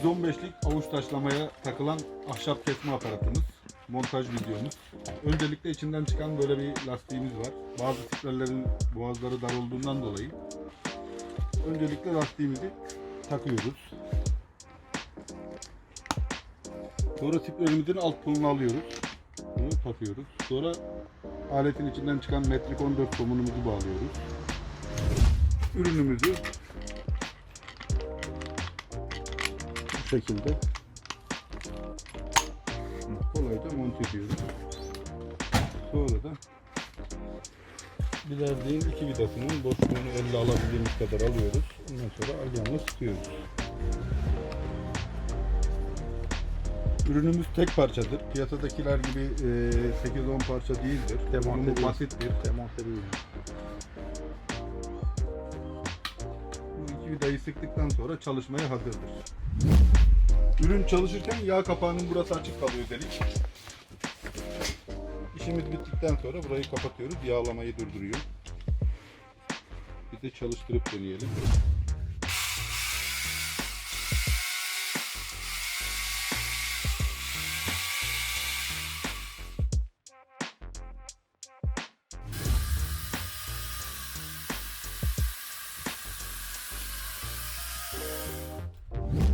115'lik avuç taşlamaya takılan ahşap kesme aparatımız. Montaj videomuz. Öncelikle içinden çıkan böyle bir lastiğimiz var. Bazı tiplerlerin boğazları dar olduğundan dolayı. Öncelikle lastiğimizi takıyoruz. Sonra tiplerimizin alt pulunu alıyoruz. Bunu takıyoruz. Sonra aletin içinden çıkan metrik 14 somunumuzu bağlıyoruz. Ürünümüzü şekilde kolayca monte ediyoruz. Sonra da bilerdiğin iki vidasının boşluğunu elle alabildiğimiz kadar alıyoruz. Ondan sonra alyanla sıkıyoruz. Ürünümüz tek parçadır. Piyasadakiler gibi e, 8-10 parça değildir. Demonte basittir. Demonte değil. Bu iki vidayı sıktıktan sonra çalışmaya hazırdır. Ürün çalışırken yağ kapağının burası açık kalıyor delik. İşimiz bittikten sonra burayı kapatıyoruz. Yağlamayı durduruyor. Bir de çalıştırıp deneyelim. you